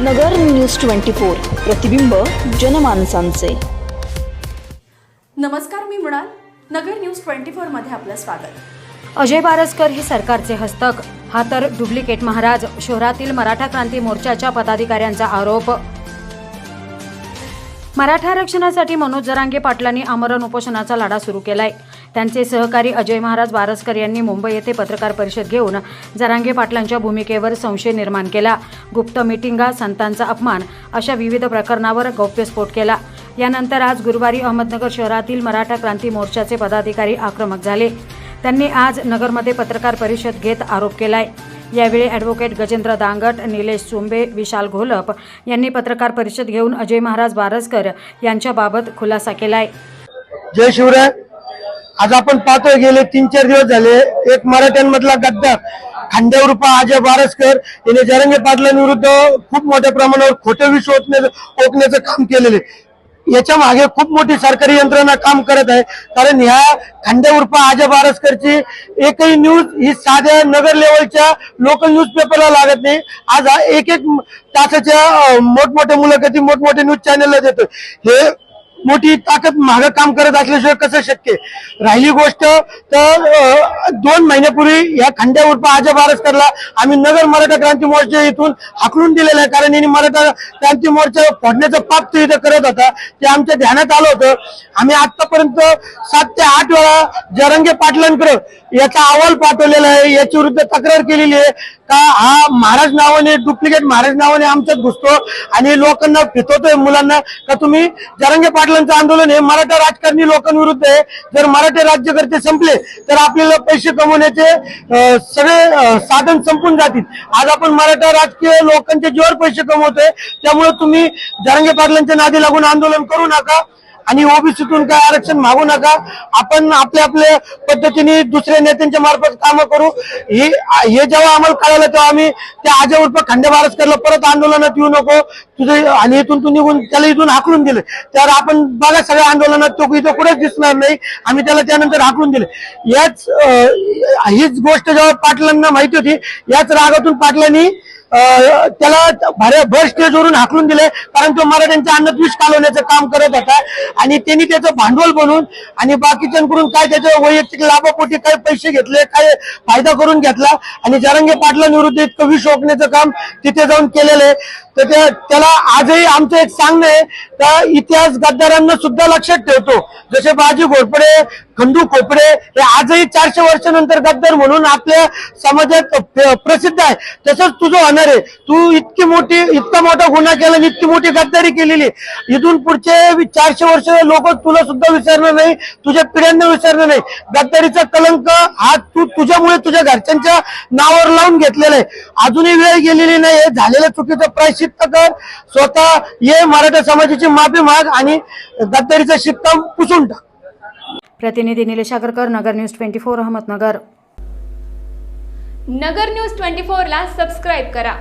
नगर news twenty four प्रतिबिंब जनमानसांचे. नमस्कार मी मृणाल. नगर न्यूज ट्वेंटी फोरमध्ये आपलं स्वागत. अजय बारसकर हे सरकारचे हस्तक. हा तर डुप्लिकेट महाराज. शहरातील मराठा क्रांती मोर्चाच्या पदाधिकाऱ्यांचा आरोप. मराठा आरक्षणासाठी मनोज जरांगे पाटलांनी आमरण उपोषणाचा लढा सुरू केलाय. त्यांचे सहकारी अजय महाराज बारसकर यांनी मुंबई येथे पत्रकार परिषद घेऊन जरांगे पाटलांच्या भूमिकेवर संशय निर्माण केला. गुप्त मिटिंगा संतांचा अपमान अशा विविध प्रकरणावर गौप्यस्फोट केला. यानंतर आज गुरुवारी अहमदनगर शहरातील मराठा क्रांती मोर्चाचे पदाधिकारी आक्रमक झाले. त्यांनी आज नगरमध्ये पत्रकार परिषद घेत आरोप केलाय. यावेळी ॲडव्होकेट गजेंद्र दांगट निलेश चुंबे विशाल घोलप यांनी पत्रकार परिषद घेऊन अजय महाराज बारसकर यांच्याबाबत खुलासा केलाय. जय शिवराय. आज आपण पाहतोय गेले तीन चार दिवस झाले एक मराठ्यांमधला गद्दार खांद्यावर अजय बारसकर याने जरंगे पाटलांविरुद्ध खूप मोठ्या प्रमाणावर खोटे विष ओतण्याचं ओकण्याचं काम केलेले. याच्या मागे खूप मोठी सरकारी यंत्रणा काम करत आहे. कारण ह्या खांद्या अजय बारसकरची एकही न्यूज ही साध्या नगर लेवलच्या लोकल न्यूज पेपरला लागत नाही. आज हा एक एक तासाच्या मोठमोठ्या मुलाखती मोठमोठ्या न्यूज चॅनलला देतो हे मोठी ताकद मागं काम करत असल्याशिवाय कसं शक्य राहिली गोष्ट तर दोन महिन्यापूर्वी या खंड्या उर्फ आजा बारसकरला आम्ही नगर मराठा क्रांती मोर्चा इथून हाकलून दिलेला आहे. कारण यांनी मराठा क्रांती मोर्चा फोडण्याचं पाप तो इथं करत होता. ते आमच्या ध्यानात आलं होतं. आम्ही आतापर्यंत सात ते आठ वेळा जरंगे पाटलांकडे याचा अहवाल पाठवलेला आहे. याच्या विरुद्ध तक्रार केलेली आहे. का हा महाराज नावाने डुप्लिकेट महाराज नावाने आमच्यात घुसतो आणि लोकांना फितवतोय मुलांना. का तुम्ही जरंगे पाटला आंदोलनचं आंदोलन हे मराठा राजकारणी लोकांविरुद्ध आहे. जर मराठी राज्यकर्ते संपले तर आपल्याला पैसे कमवण्याचे सगळे साधन संपून जातील. आज आपण मराठा राजकीय लोकांच्या जीवावर पैसे कमवतोय. त्यामुळे तुम्ही जरंगे पाटलांच्या नादी लागून आंदोलन करू नका. आणि ओबीसीतून काय आरक्षण मागू नका. आपण आपल्या आपल्या पद्धतीने दुसऱ्या नेत्यांच्या मार्फत कामं करू. हे हे जेव्हा आम्हाला कळालं तेव्हा आम्ही त्या आजा उर्फ खंडे बारसकरला परत आंदोलनात येऊ नको. तुझे आणि इथून तू निघून त्याला इथून हाकलून दिले. तर आपण बघा सगळ्या आंदोलनात तो इथं कुठेच दिसणार नाही. आम्ही त्याला त्यानंतर हाकलून दिले. याच हीच गोष्ट जेव्हा पाटलांना माहिती होती याच रागातून पाटलांनी त्याला भर भर स्टेजवरून हाकलून दिले कारण तो मराठ्यांच्या अन्नात विष कालवण्याचं काम करत होता. आणि त्यांनी त्याचं भांडवल बनवून आणि बाकीच्यांकडून काय त्याच्या वैयक्तिक लाभापोटी काय पैसे घेतले काय फायदा करून घेतला. आणि जरंगे पाटलांविरुद्ध इतकं विष ओकण्याचं काम तिथे जाऊन केलेलं आहे. तर त्या- त्याला आजही आमचं एक सांगणं आहे का इतिहास गद्दारांना सुद्धा लक्षात ठेवतो. जसे बाजी घोरपडे खंडू खोपडे हे आजही चारशे वर्षानंतर गद्दार म्हणून आपल्या समाजात प्रसिद्ध आहे. तसंच तुझं होणार आहे. तू इतकी मोठी इतका मोठा गुन्हा केला आणि इतकी मोठी गद्दारी केलेली आहे. इथून पुढचे चारशे वर्ष लोक तुला सुद्धा विसरणार नाही तुझ्या पिढ्यांना विसरणार नाही. गद्दारीचा कलंक हा तू तुझ्यामुळे तुझ्या घरच्यांच्या नावावर लावून घेतलेला आहे. अजूनही वेळ गेलेली नाही झालेलं झालेल्या चुकीचं प्रायश्चित कर. स्वतः ये मराठा समाजाची माफी माग आणि गद्दारीचा शिक्का पुसून टाक. प्रतिनिधी Nilesh Agarkar Nagar news twenty four Ahmednagar. Nagar news twenty फोरला सबस्क्राईब करा.